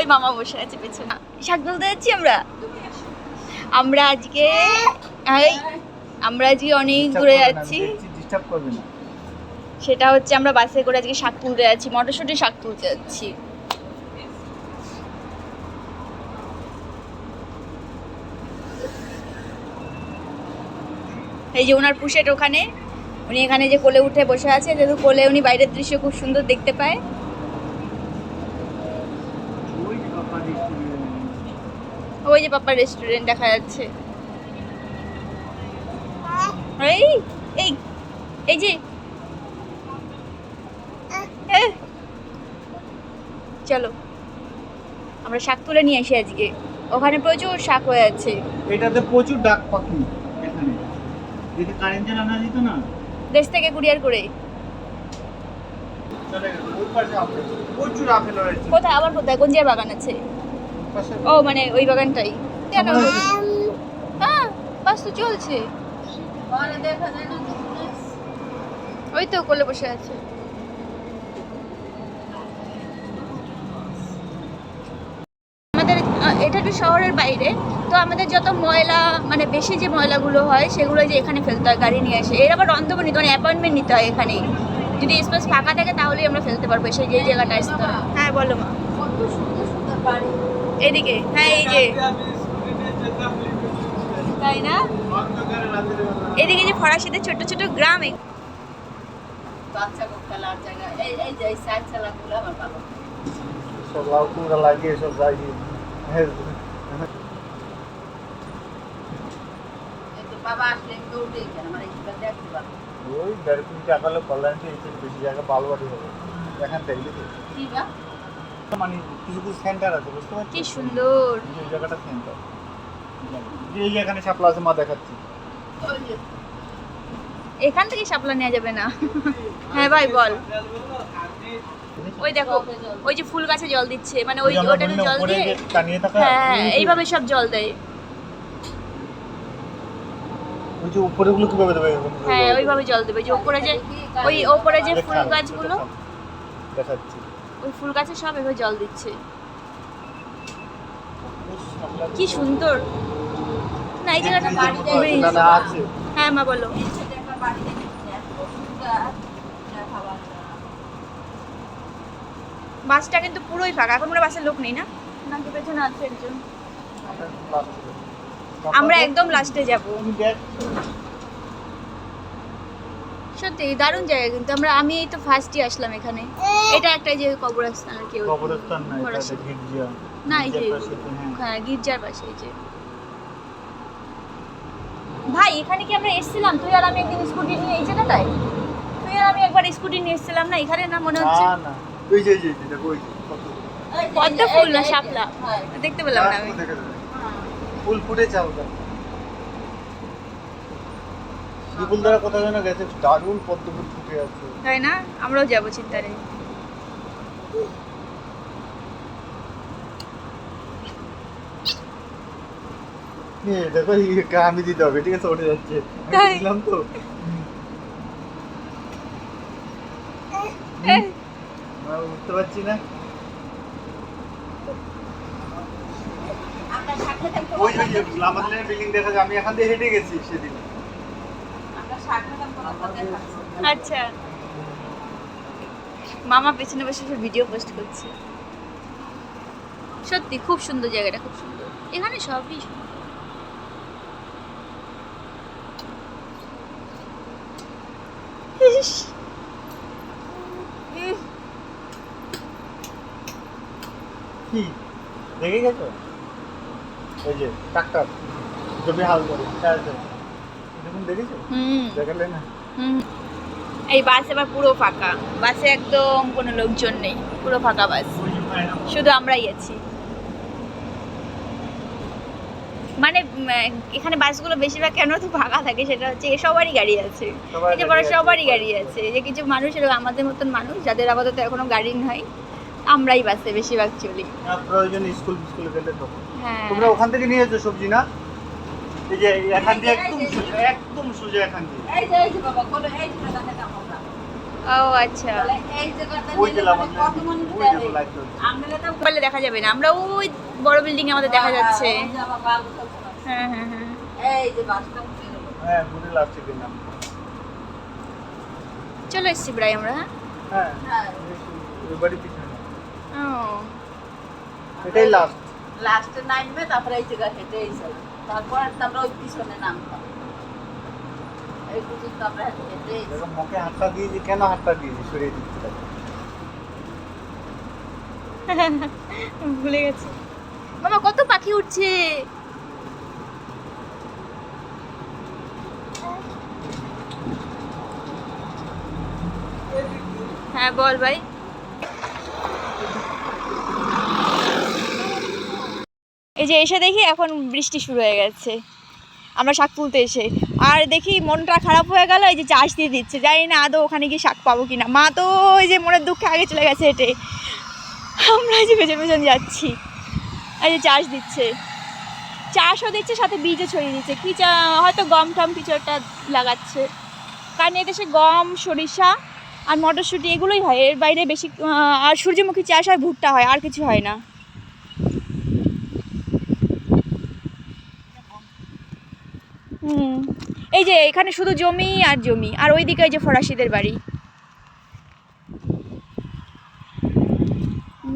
ওই মামা বসে আছে পেছনে। শাক তুলতে যাচ্ছি আমরা? আমরা আজকে আমরা আজকে অনেক দূরে যাচ্ছি। সেটা হচ্ছে আমরা বাসে করে আজকে শাক তুলতে যাচ্ছি মটরশুঁটি শাক তুলতে যাচ্ছি। এই যে ওনার পুষেট ওখানে উনি এখানে যে কোলে উঠে বসে আছে যেহেতু কোলে উনি বাইরের দৃশ্য খুব সুন্দর দেখতে পায় ওই যে পাপা রেস্টুরেন্ট ওই যে পাপার রেস্টুরেন্ট দেখা যাচ্ছে। এই এই এই যে। চলো আমরা শাক তুলে নিয়ে আসি আজকে। ওখানে প্রচুর শাক হয়ে আছে। এটাতে প্রচুর ডাক পাখি এখানে। যদি কারেন্টের আনা যেত না। দেশ থেকে কুরিয়ার করে। কোথায়? আবার কোথায়? গঞ্জিয়ার বাগান আছে। ও মানে ওই বাগানটাই। কেন? হ্যাঁ বাস তো চলছে। ওই তো কোলে বসে আছে। আমাদের এটা একটু শহরের বাইরে। তো আমাদের যত ময়লা মানে বেশি যে ময়লাগুলো হয় সেগুলো যে এখানে ফেলতে হয় গাড়ি নিয়ে এসে। এর আবার রন্ধব নিতে হয় অ্যাপয়েন্টমেন্ট নিতে হয় এখানেই। যদি স্পেস ফাঁকা থাকে তাহলেই আমরা ফেলতে পারব সেই যে জায়গাটা আসতে হয় হ্যাঁ বলো মা। এদিকে হ্যাঁ এই যে। তাই না? এদিকে যে ফরাসিতে ছোট ছোট গ্রাম। এ- সব লাউ কুমড়া লাগিয়ে সব লাগিয়ে হ্যাঁ ওই দেড় কোটি টাকা হলে কল্যাণী বেশি জায়গা বালুবাড়ি হবে। এখান থেকে। দেখি মানে কিছু কিছু সেন্টার আছে বুঝতে পারছি কি সুন্দর। এই জায়গাটা সেন্টার এই এখানে শাপলা আছে মা দেখাচ্ছি। এখান থেকে শাপলা নেওয়া যাবে না। হ্যাঁ ভাই বল। ওই দেখো ওই যে ফুল গাছে জল দিচ্ছে মানে ওই ওটাতে জল দিয়ে হ্যাঁ এইভাবে সব জল দেয়। ওই যে উপরে গুলো কীভাবে দেবে? হ্যাঁ ওইভাবে জল দেবে। যে ওপরে যে ওই ওপরে যে ফুল গাছগুলো। দেখাচ্ছি। ওই ফুল গাছে সব এভাবে জল দিচ্ছে। কি সুন্দর। না এই জায়গাটা ব্রিজ না না আছে। হ্যাঁ মা বলো। বাসটা কিন্তু পুরোই ফাঁকা এখন মনে বাসের লোক নেই না? নাকি পেছনে আছে একজন। আমরা একদম লাস্টে যাব। সত্যি দারুণ জায়গা কিন্তু। আমরা আমি এই তো ফার্স্টই আসলাম এখানে। এটা একটা যে কবরস্থান আর কি কবরস্থান না এটা গির্জা। না এই যে হ্যাঁ। হ্যাঁ গির্জার পাশে এই যে। ভাই এখানে কি আমরা এসেছিলাম? তুই আর আমি একদিন স্কুটি নিয়ে এই জায়গাটায় তুই? আর আমি একবার স্কুটি নিয়ে এসেছিলাম না? এখানে না মনে হচ্ছে? না না। ওই যে যে দেখো ওই পদ্ম ফুল না শাপলা? দেখতে পেলাম না আমি। দেখা যাবে। ফুল ফুটেছে হালকা বিপুল দ্বারা কোথাও যেন গেছে দারুণ পদ্ম ফুল ফুটে আছে। তাই না? আমরাও যাব চিন্তারে দেখো আমি দিতে হবে ঠিক আছে? উঠে যাচ্ছে। আমি তো। বুঝতে পারছি না। ওই যে- আমাদের বিল্ডিং দেখা যায় আমি এখান দিয়ে হেঁটে গেছি সেদিন। আচ্ছা। মামা পেছনে বসে বসে ভিডিও পোস্ট করছে। সত্যি, খুব সুন্দর জায়গাটা, খুব সুন্দর। এখানে সবই সুন্দর। কি? দেখে গেছো? ওই যে ট্রাক্টর জমি হাল করে। এই বাস এবার পুরো ফাঁকা। বাসে একদম কোনো লোকজন নেই। পুরো ফাঁকা বাস। শুধু আমরাই আছি। মানে এখানে বাসগুলো বেশিরভাগ কেন তো ফাঁকা থাকে সেটা হচ্ছে সবারই গাড়ি আছে। বড় সবারই গাড়ি আছে। যে কিছু মানুষ এরকম আমাদের মতন মানুষ যাদের আপাতত এখনও গাড়ি নাই আমরাই বাসে বেশিরভাগ চলি। প্রয়োজন স্কুল স্কুলে গেলে তো। হ্যাঁ। তোমরা ওখান থেকে নিয়ে এসো সবজি না? এই যে এখান দিয়ে একদম সোজা একদম সোজা এখান দিয়ে। ও আচ্ছা। ওই যে লাভ ওই দেখো বলে যাবে? না আমরা ওই বড় বিল্ডিং এ আমাদের দেখা যাচ্ছে। হ্যাঁ হ্যাঁ হ্যাঁ। হ্যাঁ চলে এসছি প্রায় আমরা হ্যাঁ? হ্যাঁ ও। এটাই লাস্ট লাস্টে নামবে তারপরে এই জায়গা হেঁটে তারপর আমরা ওই পিছনে নামতাম। এই পর্যন্ত আমরা হেঁটে হেঁটে এসে দেখো মুখে হাতটা দিয়েছি কেন হাতটা দিয়েছি? সরিয়ে দিচ্ছি ভুলে গেছি। বাবা কত পাখি উঠছে হ্যাঁ বল ভাই। যে এসে দেখি এখন বৃষ্টি শুরু হয়ে গেছে। আমরা শাক তুলতে এসে। আর দেখি মনটা খারাপ হয়ে গেল, এই যে চাষ দিয়ে দিচ্ছে। জানি না আদৌ ওখানে গিয়ে শাক পাবো কিনা। মা তো ওই যে মনের দুঃখে আগে চলে গেছে হেঁটে। আমরা যে পেছন পেছন যাচ্ছি। এই যে চাষ দিচ্ছে। চাষও দিচ্ছে, সাথে বীজও ছড়িয়ে দিচ্ছে। কি চা, হয়তো গম টম কিছু একটা লাগাচ্ছে। কারণ এদেশে গম, সরিষা আর মটরশুঁটি এগুলোই হয়। এর বাইরে বেশি আর সূর্যমুখী চাষ হয়, ভুট্টা হয়, আর কিছু হয় না। এই যে, এখানে শুধু জমি আর জমি, আর ওইদিকে এই যে ফরাসিদের বাড়ি।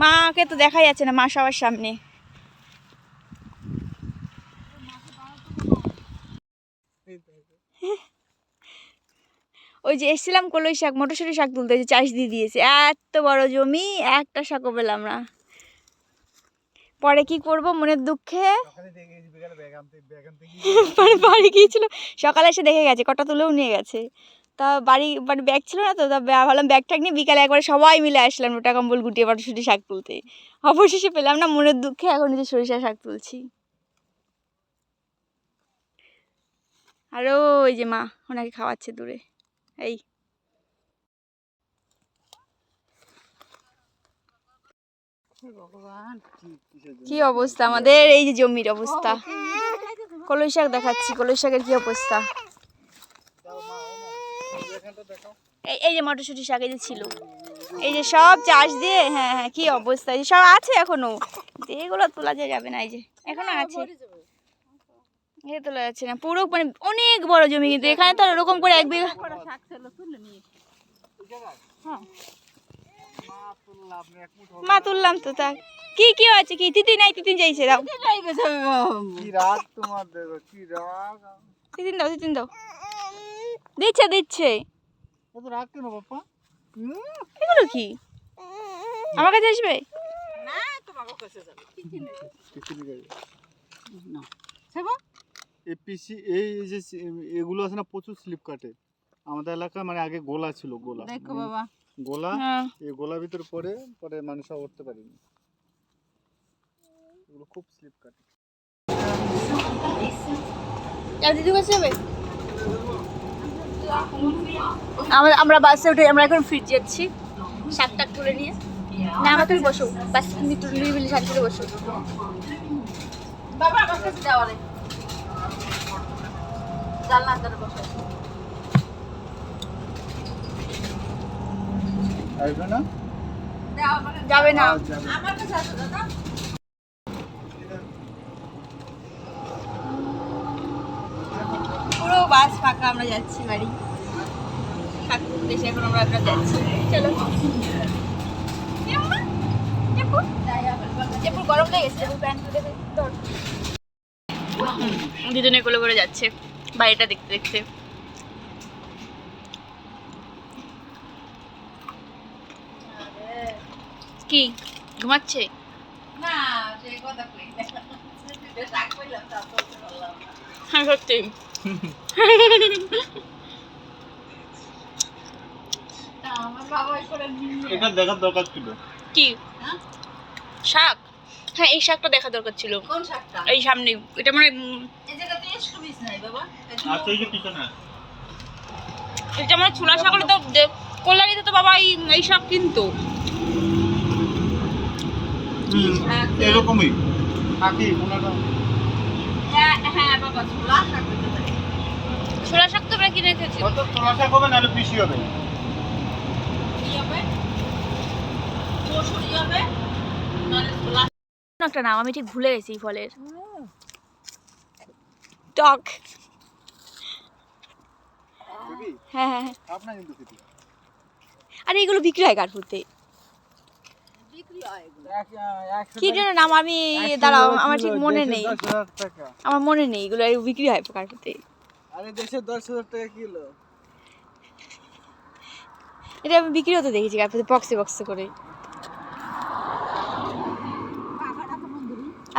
মাকে তো দেখাই যাচ্ছে না, মা সবার সামনে। ওই যে এসেছিলাম কলই শাক, মটরশুঁটি শাক তুলতে চাষ দিয়ে দিয়েছে। এত বড় জমি, একটা শাকও পেলাম না। পরে কি করব? মনের দুঃখে? পরে বাড়ি গিয়েছিল। সকালে এসে দেখে গেছে কটা তুলেও নিয়ে গেছে। তা বাড়ি মানে ব্যাগ ছিল না তো তা ভাবলাম ব্যাগ ট্যাগ নিয়ে বিকালে একবারে সবাই মিলে আসলাম ওটা কম্বল গুটিয়ে মটরশুঁটি শাক তুলতে। অবশেষে পেলাম না মনের দুঃখে এখন এই যে সরিষা শাক তুলছি। আরও ওই যে মা ওনাকে খাওয়াচ্ছে দূরে। এই। কি অবস্থা আমাদের? এই যে জমির অবস্থা। কলই শাক দেখাচ্ছি কলই শাকের কি অবস্থা? এই এই এই যে মটরশুঁটি শাক এই যে ছিল। এই যে সব চাষ দিয়ে হ্যাঁ হ্যাঁ কি অবস্থা? এই যে সব আছে এখনও। এগুলো তোলা যাবে না এই যে এখনও আছে। এ তোলা যাচ্ছে না। পুরো মানে অনেক বড় জমি কিন্তু এখানে তো আর ওরকম করে এক বিঘা শাক ছিল তুলে নিয়ে ওই জায়গায়? মা তুললাম, তো তা কি কি আছে কি? তিতিন নাই তিতিন চাইছে দাও। কি রাগ তোমার দেখো কি রাগ? তিতিন দাও তিতিন দাও। দিচ্ছে দিচ্ছে। এত রাগ কেন বাপ্পা? এগুলো কি? আমার কাছে আসবে? না তোমাকে কাছে যাবে। কিছু নেই। না। সেবা এই পিসি এই যে এগুলো আছে না প্রচুর স্লিপ কাটে। আমাদের এলাকায় মানে আগে গোলা ছিল গোলা। দেখো বাবা। গোলা হ্যাঁ। এই গোলার ভিতরে পরে পরে মানুষ উঠতে পারেনি। এগুলো খুব স্লিপ কাটে আর দিদি কাছে যাবে? আমরা আমরা বাসে উঠে আমরা এখন ফিট যাচ্ছি শাক টাক তুলে নিয়ে। না আমরা তুমি বসো। বাস তুমি একটু নিরিবিলি শাক তুলে বসো। বাবা আমার কাছে যাওয়া রে জানলা ধরে বসে আসবে না? যাবে না। না। আমার কাছে আসো দাদা। পুরো বাস ফাঁকা আমরা যাচ্ছি বাড়ি। এসে এখন আমরা আমরা যাচ্ছি। চলো। গরম লেগেছে দুজনে কোলে করে যাচ্ছে। বাড়িটা দেখতে দেখতে। কি? ঘুমাচ্ছে? না সেই কথা কই। হ্যাঁ সত্যি। বাবা এটা দেখার দরকার ছিল। কি? হ্যাঁ? শাক? হ্যাঁ এই শাকটা দেখা দরকার ছিল। কোন শাকটা? এই সামনে এটা মানে এই জায়গাতে একটু বিষ নাই বাবা। আচ্ছা এই যে পিছনে এটা মানে ছোলা শাক হলে তো কল্যাণীতে তো বাবা এই এই শাক কিনতো। এরকমই। থাকি ওনারা হ্যাঁ হ্যাঁ বাবা ছোলা শাক ছোলা কিনে খেয়েছি। কত তোলা শাক হবে নাহলে পিসি হবে। ছোলা একটা নাম আমি ঠিক ভুলে গেছি ফলের। টক। হ্যাঁ হ্যাঁ হ্যাঁ। আরে এগুলো বিক্রি হয় এগুলো কি জন্য নাম? আমি দাঁড়াও আমার ঠিক মনে নেই। আমার মনে নেই এগুলো বিক্রি হয় কার্পুতে আরে দেশে দশ হাজার টাকা কিলো। এটা আমি বিক্রি হতে দেখেছি কার্পুতে বক্সে বক্সে করে।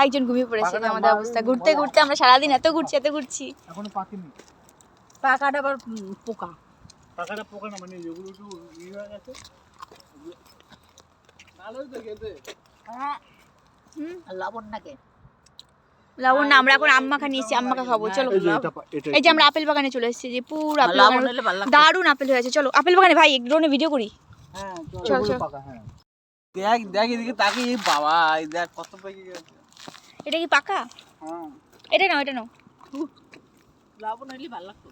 একজন ঘুমিয়ে পড়েছে আমাদের অবস্থা। ঘুরতে ঘুরতে আমরা সারাদিন এত ঘুরছি এত ঘুরছি। এখনও পাকেনি। পাকাটা আবার পোকা। পাকাটা পোকা না মানে যেগুলো একটু ইয়ে হয়ে গেছে। হ্যাঁ। আর লবণ না আমরা এখন আম নিয়েছি আম খাব চলো। এই যে আমরা আপেল বাগানে চলে এসেছি যে পুরো আপেল বাগান দারুণ আপেল হয়েছে চলো। আপেল বাগানে ভাই ড্রোনে ভিডিও করি। হ্যাঁ চল। হ্যাঁ। দেখ দেখ এদিকে তাকে এই বাবা এই দেখ কত পেকে গেছে। এটা কি পাকা? হ্যাঁ। এটা নাও এটা নাও। লবণ হলে ভালো লাগতো।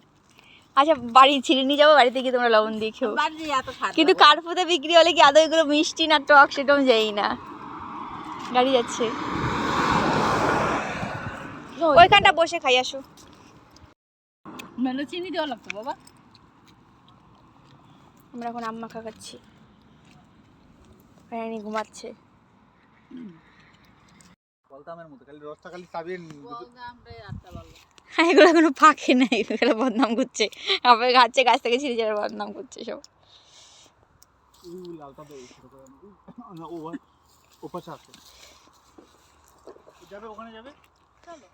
আচ্ছা বাড়ি ছিঁড়ে নিয়ে যাব বাড়িতে গিয়ে তোমরা লবণ দিয়ে খেও। বাড়ি এত খারাপ কিন্তু কার্পুতে বিক্রি হলে কি আদৌ এগুলো মিষ্টি না টক সেটাও যাই না। গাড়ি যাচ্ছে। ওইখানটা বসে খাই আসো। মানে চিনি দেওয়া লাগতো বাবা। আমরা এখন আম্মা খাচ্ছি রানী ঘুমাচ্ছে। বলতামের মতো খালি রসটা খালি চাবিয়ে আমরা হ্যাঁ এগুলো কোনো পাখি নাই। এগুলো বদনাম করছে। আবার গাছে গাছ থেকে ছিঁড়ে ছিঁড়ে বদনাম করছে সব। ওখানে যাবে? চলো।